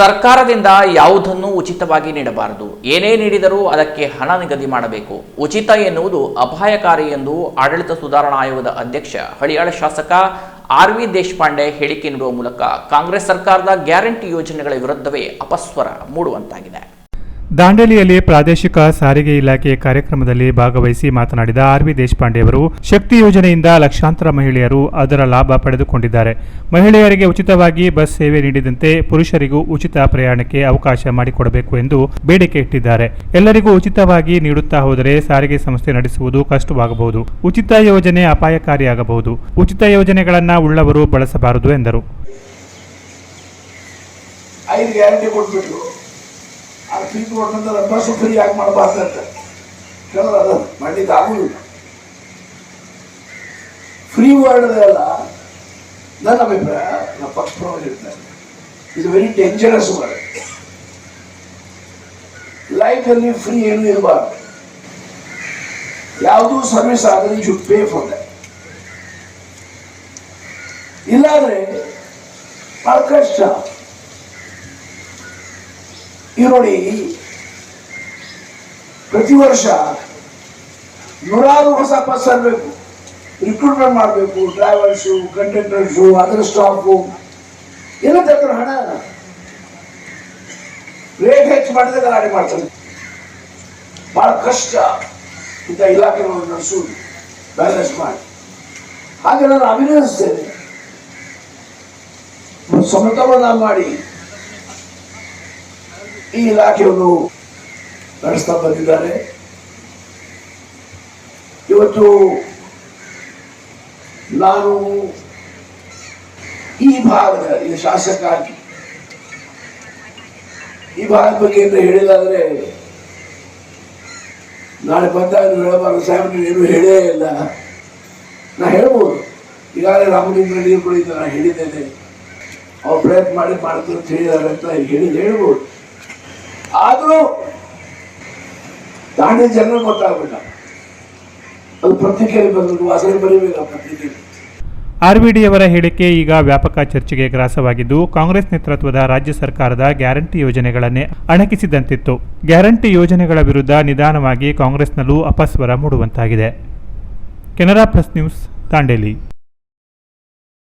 ಸರ್ಕಾರದಿಂದ ಯಾವುದನ್ನು ಉಚಿತವಾಗಿ ನೀಡಬಾರದು. ಏನೇ ನೀಡಿದರೂ ಅದಕ್ಕೆ ಹಣ ನಿಗದಿ ಮಾಡಬೇಕು. ಉಚಿತ ಎನ್ನುವುದು ಅಪಾಯಕಾರಿ ಎಂದು ಆಡಳಿತ ಸುಧಾರಣಾ ಆಯೋಗದ ಅಧ್ಯಕ್ಷ, ಹಳಿಯಾಳ ಶಾಸಕ ಆರ್ ವಿ ದೇಶಪಾಂಡೆ ಹೇಳಿಕೆ ನೀಡುವ ಮೂಲಕ ಕಾಂಗ್ರೆಸ್ ಸರ್ಕಾರದ ಗ್ಯಾರಂಟಿ ಯೋಜನೆಗಳ ವಿರುದ್ಧವೇ ಅಪಸ್ವರ ಮೂಡುವಂತಾಗಿದೆ. ದಾಂಡೇಲಿಯಲ್ಲಿ ಪ್ರಾದೇಶಿಕ ಸಾರಿಗೆ ಇಲಾಖೆ ಕಾರ್ಯಕ್ರಮದಲ್ಲಿ ಭಾಗವಹಿಸಿ ಮಾತನಾಡಿದ ಆರ್ ವಿ ದೇಶಪಾಂಡೆ ಅವರು ಶಕ್ತಿ ಯೋಜನೆಯಿಂದ ಲಕ್ಷಾಂತರ ಮಹಿಳೆಯರು ಅದರ ಲಾಭ ಪಡೆದುಕೊಂಡಿದ್ದಾರೆ. ಮಹಿಳೆಯರಿಗೆ ಉಚಿತವಾಗಿ ಬಸ್ ಸೇವೆ ನೀಡಿದಂತೆ ಪುರುಷರಿಗೂ ಉಚಿತ ಪ್ರಯಾಣಕ್ಕೆ ಅವಕಾಶ ಮಾಡಿಕೊಡಬೇಕು ಎಂದು ಬೇಡಿಕೆ ಇಟ್ಟಿದ್ದಾರೆ. ಎಲ್ಲರಿಗೂ ಉಚಿತವಾಗಿ ನೀಡುತ್ತಾ ಹೋದರೆ ಸಾರಿಗೆ ಸಂಸ್ಥೆ ನಡೆಸುವುದು ಕಷ್ಟವಾಗಬಹುದು. ಉಚಿತ ಯೋಜನೆ ಅಪಾಯಕಾರಿಯಾಗಬಹುದು. ಉಚಿತ ಯೋಜನೆಗಳನ್ನು ಉಳ್ಳವರು ಬಳಸಬಾರದು ಎಂದರು. ಆ ಫೀಸ್ ಕೊಟ್ಟಂತ ಬಸ್ಸು ಫ್ರೀ ಯಾಕೆ ಮಾಡಬಾರ್ದಂತ ಕೆಲವರು ಅದ, ಮಾಡ್ಲಿಕ್ಕೆ ಆಗುದಿಲ್ಲ. ಫ್ರೀ ವರ್ಡ್ ಅಲ್ಲ. ನನ್ನ ಅಭಿಪ್ರಾಯ, ನಮ್ಮ ಪಕ್ಷ ಇರ್ತೇನೆ ಇದು ವೆರಿ ಡೇಂಜರಸ್ ವರ್ಡ್ ಲೈಫಲ್ಲಿ ಫ್ರೀ ಏನು ಇರಬಾರ್ದು. ಯಾವುದೂ ಸರ್ವಿಸ್ ಆದರೆ ಯು ಪೇ ಫಾರ್ ದಟ್ ಇಲ್ಲಾದ್ರೆ, ಬಹಳ ಕಷ್ಟ. ಈಗ ನೋಡಿ, ಪ್ರತಿ ವರ್ಷ ನೂರಾರು ಹೊಸ ಬಸ್ ತರಬೇಕು. ರಿಕ್ರೂಟ್ಮೆಂಟ್ ಮಾಡಬೇಕು ಡ್ರೈವರ್ಸು ಕಂಡಕ್ಟರ್ಸು ಅದರ ಸ್ಟಾಫು ಎಲ್ಲ ತರ್ತಾರೆ ಹಣ. ರೇಟ್ ಹೆಚ್ಚು ಮಾಡಿದಾಗ ಗಾಡಿ ಮಾಡ್ತಾರೆ. ಬಹಳ ಕಷ್ಟ ಇಂಥ ಇಲಾಖೆಗಳನ್ನು ನಡೆಸುವುದು ಬ್ಯಾಲೆನ್ಸ್ ಮಾಡಿ. ಹಾಗೆ ನಾನು ಅಭಿನಂದಿಸ್ತೇನೆ ಸಮತೋಲನ ಮಾಡಿ. ಈ ಇಲಾಖೆಯನ್ನು ನಡೆಸ್ತಾ ಬಂದಿದ್ದಾರೆ. ಇವತ್ತು ನಾನು ಈ ಭಾಗದ, ಈ ಶಾಸಕ ಈ ಭಾಗದ ಬಗ್ಗೆ ಏನು ಹೇಳಿದಾದ್ರೆ, ನಾಳೆ ಬಂದಾಗ ಹೇಳಬಾರ್ದು. ಸಾಹೇಬ್ ನೀವು ಏನು ಹೇಳೇ ಇಲ್ಲ. ನಾ ಹೇಳ್ಬೋದು. ಈಗಾಗಲೇ ರಾಮಲಿಂಗ ನೀರು ಕುಡಿತ ನಾನು ಹೇಳಿದ್ದೇನೆ. ಅವ್ರು ಪ್ರಯತ್ನ ಮಾಡಿ ಮಾಡ್ತಾರೆ ಅಂತ ಹೇಳಿದ್ದಾರೆ ಅಂತ ಹೇಳಿದ್ ಹೇಳ್ಬೋದು. ಆದರೂ ದಾಂಡಿ ಜನರು ಗೊತ್ತಾಗ್ಬಿಟ್ಟ. ಅದು ಪತ್ರಿಕೆಯಲ್ಲಿ ಬರಬೇಕು ಅದನ್ನು ಬರೀಬೇಕು ಆ ಪತ್ರಿಕೆಯಲ್ಲಿ ಆರ್ವಿಡಿಯವರ ಹೇಳಿಕೆ ಈಗ ವ್ಯಾಪಕ ಚರ್ಚೆಗೆ ಗ್ರಾಸವಾಗಿದ್ದು, ಕಾಂಗ್ರೆಸ್ ನೇತೃತ್ವದ ರಾಜ್ಯ ಸರ್ಕಾರದ ಗ್ಯಾರಂಟಿ ಯೋಜನೆಗಳನ್ನೇ ಅಣಕಿಸಿದಂತಿತ್ತು. ಗ್ಯಾರಂಟಿ ಯೋಜನೆಗಳ ವಿರುದ್ಧ ನಿಧಾನವಾಗಿ ಕಾಂಗ್ರೆಸ್ನಲ್ಲೂ ಅಪಸ್ವರ ಮೂಡುವಂತಾಗಿದೆ. Canara press news, Dandeli.